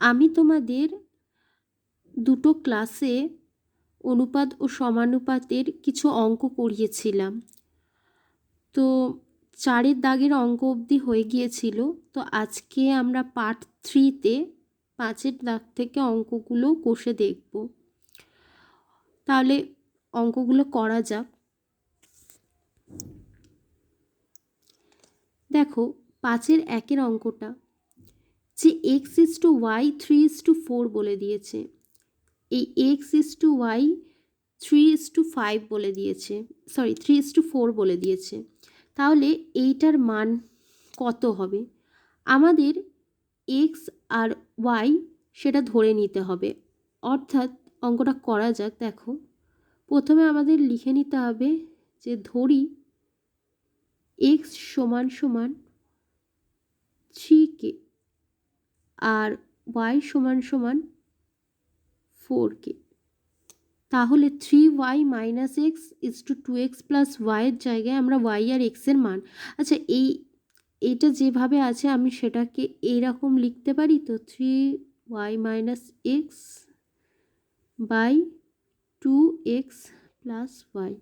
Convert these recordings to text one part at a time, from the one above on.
আমি তোমাদের দুটো ক্লাসে অনুপাত ও সমানুপাতের কিছু অঙ্ক করিয়েছিলাম। তো চারের দাগের অঙ্ক অবধি হয়ে গিয়েছিল। তো আজকে আমরা পার্ট থ্রিতে পাঁচের দাগ থেকে অঙ্কগুলো কষে দেখব। তাহলে অঙ্কগুলো করা যাক। দেখো, পাঁচের একের অঙ্কটা যে X is to Y three is to four বলে দিয়েছে। এই X is to Y three is to five বলে দিয়েছে। Sorry three is to four বলে দিয়েছে। তাহলে এইটার মান কত হবে? আমাদের এক্স আর ওয়াই সেটা ধরে নিতে হবে। অর্থাৎ অঙ্কটা করা যাক, দেখো। প্রথমে আমাদের লিখে নিতে হবে যে ধরি এক্স সমান সমান থ্রি কে আর ওয়াই সমান সমান ফোর কে তাহলে three Y minus X is to two X plus ওয়াইয়ের জায়গায় আমরা ওয়াই আর এক্সের মান। আচ্ছা এই, এটা যেভাবে আছে, আমি সেটাকে এইরকম লিখতে পারি তো? Three Y minus X by two X plus Y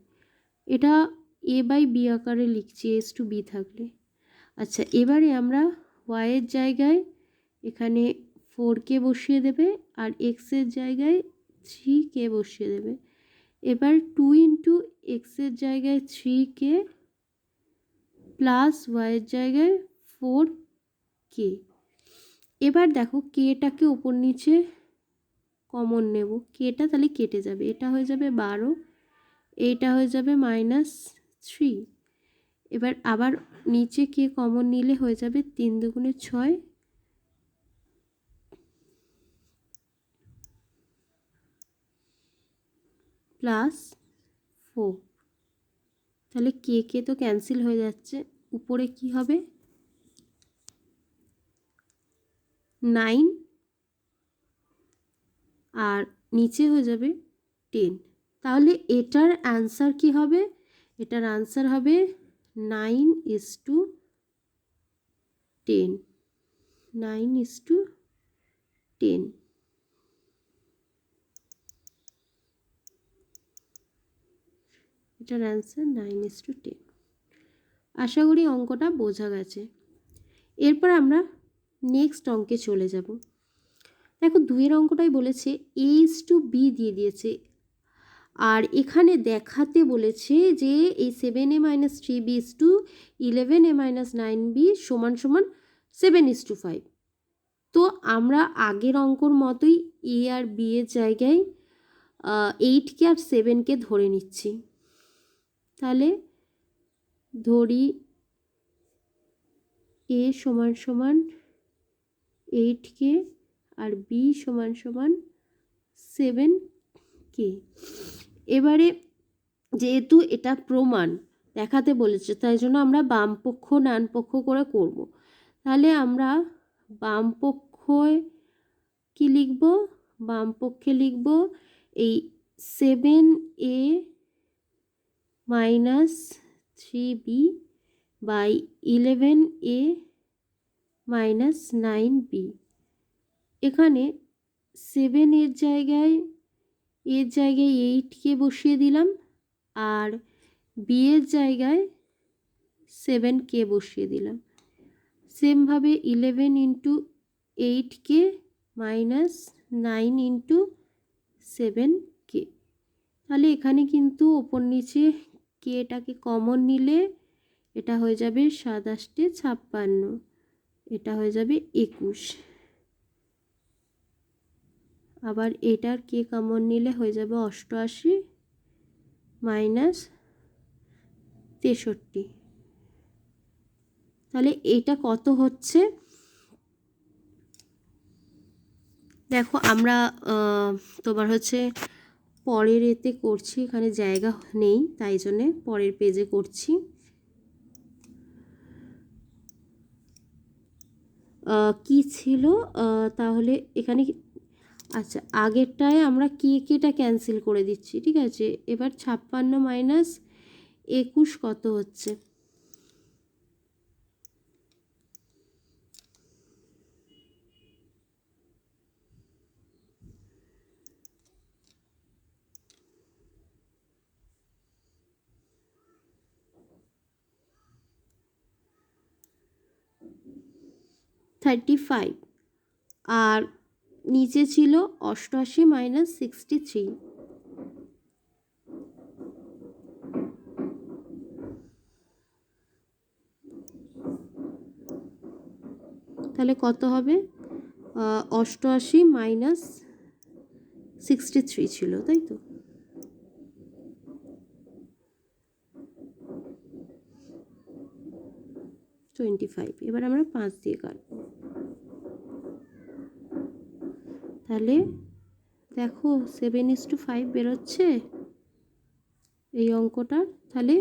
এটা এ বাই বি আকারে লিখছি এস টু বি থাকলে। আচ্ছা এবারে আমরা ওয়াইয়ের জায়গায় এখানে ফোর কে বসিয়ে দেবে আর এক্সের জায়গায় থ্রি কে বসিয়ে দেবে। এবার টু ইন্টু এক্সের জায়গায় থ্রি কে প্লাস ওয়াইয়ের জায়গায় ফোর কে। এবার দেখো কেটাকে ওপর নিচে কমন নেব। কেটা তাহলে কেটে যাবে। এটা হয়ে যাবে বারো, এইটা হয়ে যাবে মাইনাস থ্রি এবার আবার নিচে কে কমন নিলে হয়ে যাবে তিন দুগুণে ছয় প্লাস ফোর তাহলে কে কে তো ক্যান্সেল হয়ে যাচ্ছে। উপরে কি হবে? নাইন আর নিচে হয়ে যাবে টেন তাহলে এটার অ্যান্সার কি হবে? এটার আনসার হবে nine is to ten nine is to ten এটার answer nine is to ten আশা করি অঙ্কটা বোঝা গেছে। এরপর আমরা নেক্সট অঙ্কে চলে যাব। দেখো দুইয়ের অঙ্কটাই বলেছে এ ইস টু বি দিয়ে দিয়েছে। আর এখানে দেখাতে বলেছে যে এই seven A minus three B is to eleven A minus nine B সমান সমান সেভেন ইস টু ফাইভ তো আমরা আগের অঙ্কর মতোই এ আর বি এর জায়গায় এইটকে আর সেভেনকে ধরে নিচ্ছি। তাহলে ধরি এ সমান সমান এইট কে আর বি সমান সমান সেভেন কে। এবারে যেহেতু এটা প্রমাণ দেখাতে বলেছে, তাই জন্য আমরা বাম পক্ষ, ডান পক্ষ করে করব। তাহলে আমরা বাম কি লিখব? বাম পক্ষে লিখব এই seven A minus three B by eleven A minus nine B এখানে সেভেন এর জায়গায় এর জায়গায় এইটকে বসিয়ে দিলাম আর বি এর জায়গায় সেভেন কে বসিয়ে দিলাম। সেমভাবে ইলেভেন ইন্টু এইট কে মাইনাস নাইন ইন্টু সেভেন কে। তাহলে এখানে কিন্তু ওপর নিচে কেটাকে কমন নিলে? এটা হয়ে যাবে সাতাশটে ছাপ্পান্ন। এটা হয়ে যাবে একুশ। আবার এটার কে কমন নিলে হয়ে যাবে অষ্টআশি মাইনাস তেষট্টি। তাহলে এটা কত হচ্ছে? দেখো আমরা তোমার হচ্ছে পরের এতে করছি, এখানে জায়গা নেই, তাই জন্যে পরের পেজে করছি। কি ছিল? তাহলে এখানে আচ্ছা আগেরটায় আমরা কে কেটা ক্যান্সেল করে দিচ্ছি, ঠিক আছে? এবার ছাপ্পান্ন মাইনাস একুশ কত হচ্ছে? থার্টি ফাইভ আর নিচে ছিল অষ্টআশি মাইনাস সিক্সটি থ্রি তাহলে কত হবে? অষ্টআশি মাইনাস সিক্সটি থ্রি ছিল, তাই তো? Twenty five. এবার আমরা পাঁচ দিয়ে কাটবো। তাহলে দেখো সেভেন ইস টু ফাইভ বেরোচ্ছে। এই অঙ্কটার তাহলে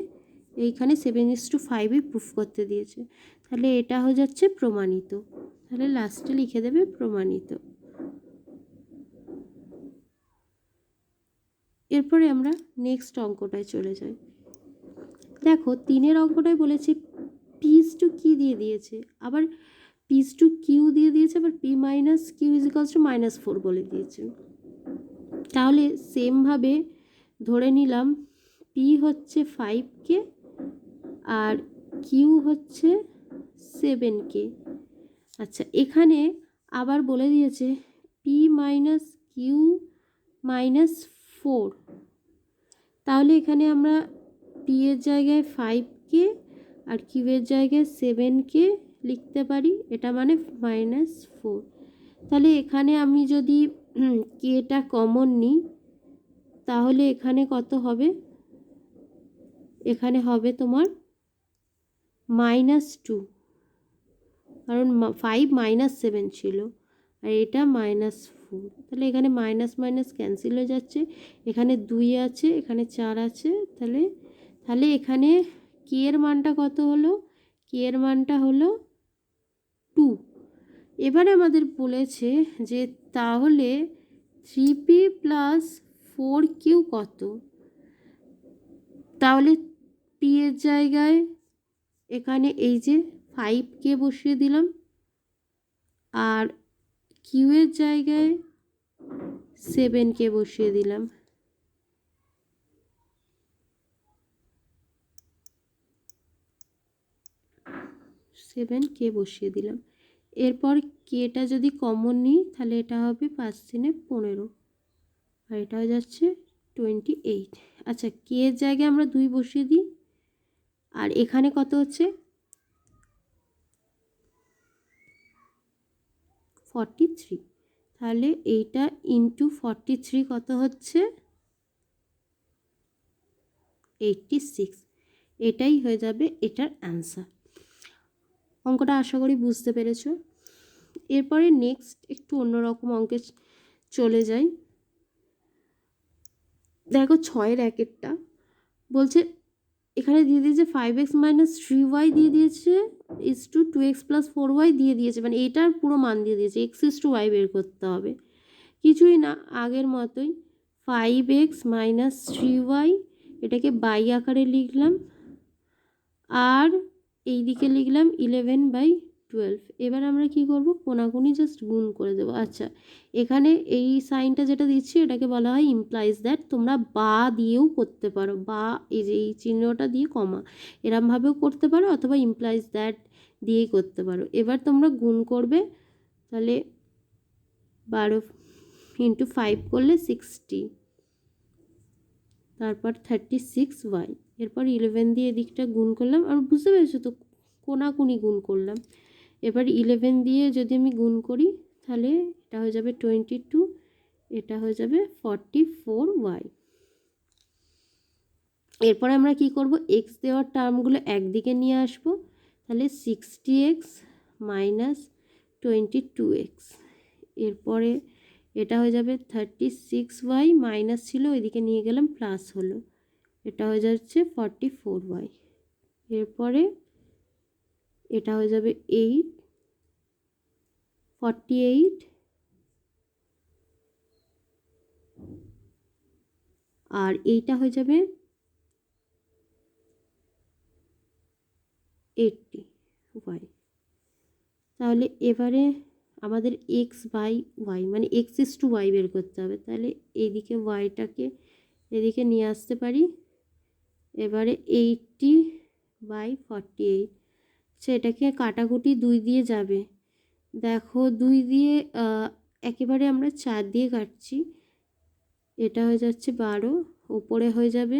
এইখানে সেভেন ইস টু ফাইভই প্রুফ করতে দিয়েছে। তাহলে এটা হয়ে যাচ্ছে প্রমাণিত। তাহলে লাস্টে লিখে দেবে প্রমাণিত। এরপরে আমরা নেক্সট অঙ্কটায় চলে যাই। দেখো তিনের অঙ্কটায় বলেছে পিস টু কি দিয়ে দিয়েছে। আবার পিস টু কিউ দিয়ে দিয়েছে, আবার P minus Q equals two minus four বলে দিয়েছে। তাহলে সেমভাবে ধরে নিলাম পি হচ্ছে ফাইভ কে আর কিউ হচ্ছে সেভেন কে আচ্ছা এখানে আবার বলে দিয়েছে P minus Q minus four তাহলে এখানে আমরা পি এর জায়গায় ফাইভকে আর কিউ এর জায়গায় সেভেনকে লিখতে পারি? এটা মানে মাইনাস ফোর তাহলে এখানে আমি যদি কেটা কমন নিই, তাহলে এখানে কত হবে? এখানে হবে তোমার মাইনাস টু কারণ ফাইভ মাইনাস সেভেন ছিল, আর এটা মাইনাস ফোর তাহলে এখানে মাইনাস মাইনাস ক্যান্সেল হয়ে যাচ্ছে। এখানে দুই আছে, এখানে চার আছে, তাহলে তাহলে এখানে কে এর মানটা কত হলো? কে এর মানটা হলো টু এবারে আমাদের বলেছে যে তাহলে three P plus four Q কত? তাহলে পি এর জায়গায় এখানে এই যে ফাইভ কে বসিয়ে দিলাম। আর কিউ এর জায়গায় সেভেন কে বসিয়ে দিলাম। সেভেন, কে বসিয়ে দিলাম। এরপর কেটা যদি কমন নিই, তাহলে এটা হবে পাঁচ তিনে পনেরো। আর এটা হয়ে যাচ্ছে টোয়েন্টি এইট আচ্ছা কে জায়গায় আমরা দুই বসিয়ে দিই? আর এখানে কত হচ্ছে? ফর্টি থ্রি তাহলে এইটা ইন্টু ফর্টি থ্রি কত হচ্ছে? এইটটি সিক্স এটাই হয়ে যাবে এটার অ্যান্সার অঙ্কটা আশা করি বুঝতে পেরেছ। এরপরে নেক্সট একটু অন্যরকম অঙ্কে চলে যাই। দেখো ছয়ের একেরটা। বলছে, এখানে দিয়ে দিয়েছে five X minus three Y দিয়ে দিয়েছে is to two X plus four Y দিয়ে দিয়েছে। মানে এটার পুরো মান দিয়ে দিয়েছে। এক্স ইস টু ওয়াই বের করতে হবে। কিছুই না, আগের মতোই five X minus three Y এটাকে বাই আকারে লিখলাম। আর এই দিকে লিখলাম ইলেভেন বাই টুয়েলভ এবার আমরা কি করব? কোনাকুনি জাস্ট গুণ করে দেবো। আচ্ছা এখানে এই সাইনটা যেটা দিচ্ছি, এটাকে বলা হয় ইমপ্লাইজ দ্যাট তোমরা বা দিয়েও করতে পারো। বা, এই যে এই চিহ্নটা দিয়ে কমা এরমভাবেও করতে পারো অথবা ইমপ্লাইজ দ্যাট দিয়েই করতে পারো। এবার তোমরা গুণ করবে, তাহলে বারো ইন্টু ফাইভ করলে সিক্সটি তারপর থার্টি সিক্স ওয়াই এরপর ইলেভেন দিয়ে এদিকটা গুণ করলাম। আর বুঝতে পেরেছ তো, কোনাকুনি গুণ করলাম। এবার ইলেভেন দিয়ে যদি আমি গুণ করি, তাহলে এটা হয়ে যাবে টোয়েন্টি টু এটা হয়ে যাবে ফর্টি ফোর ওয়াই এরপর আমরা কি করব? এক্স দেওয়ার টার্মগুলো একদিকে নিয়ে আসব। তাহলে sixty X minus twenty two X এরপরে এটা হয়ে যাবে থার্টি সিক্স ওয়াই মাইনাস ছিল, ওইদিকে নিয়ে গেলাম প্লাস হলো। এটা হয়ে যাচ্ছে ফর্টি ফোর ওয়াই এরপরে এটা হয়ে যাবে এইট ফর্টি এইট আর এইটা হয়ে যাবে এইটটি ওয়াই তাহলে এবারে আমাদের এক্স বাই ওয়াই মানে এক্স ইস টু ওয়াই বের করতে হবে। তাহলে এইদিকে ওয়াইটাকে এদিকে নিয়ে আসতে পারি। এবারে এইটটি বাই ফর্টি এইট সেটাকে কাটাকুটি দুই দিয়ে যাবে। দেখো দুই দিয়ে একেবারে আমরা চার দিয়ে কাটছি। এটা হয়ে যাচ্ছে বারো ওপরে হয়ে যাবে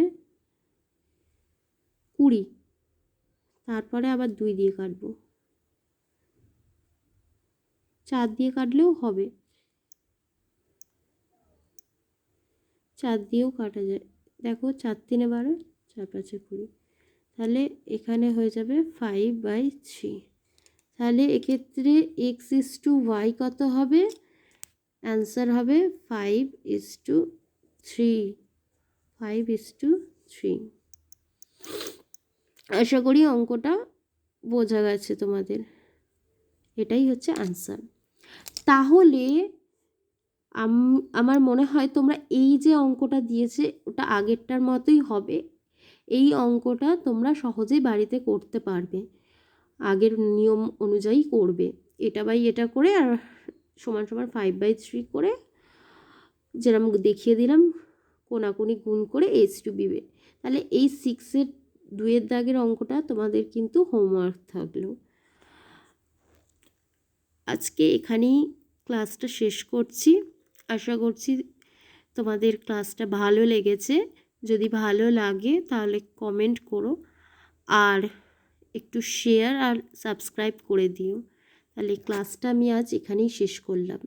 কুড়ি। তারপরে আবার দুই দিয়ে কাটবো। চার দিয়ে কাটলেও হবে। চার দিয়েও কাটা যায়। দেখো চার তিনে বারো চার পাঁচে কুড়ি। তাহলে এখানে হয়ে যাবে ফাইভ বাই থ্রি তাহলে এক্ষেত্রে এক্স ইস টু ওয়াই কত হবে? অ্যান্সার হবে five is to three five is to three আশা করি অঙ্কটা বোঝা গেছে তোমাদের। এটাই হচ্ছে আনসার তাহলে আম- আমার মনে হয় তোমরা এই যে অঙ্কটা দিয়েছে, ওটা আগেরটার মতোই হবে। এই অঙ্কটা তোমরা সহজেই বাড়িতে করতে পারবে। আগের নিয়ম অনুযায়ী করবে। এটা বাই এটা করে আর সমান সমান ফাইভ বাই থ্রি করে যেরকম দেখিয়ে দিলাম, কোনাকুনি গুণ করে এইচ টু বিবে তাহলে এই সিক্সের দুয়ের দাগের অঙ্কটা তোমাদের কিন্তু হোমওয়ার্ক থাকল। আজকে এখানেই ক্লাসটা শেষ করছি। আশা করছি তোমাদের ক্লাসটা ভালো লেগেছে। যদি ভালো লাগে তাহলে কমেন্ট করো আর একটু শেয়ার আর সাবস্ক্রাইব করে দিও। তাহলে ক্লাসটা আমি আজ এখানেই শেষ করলাম।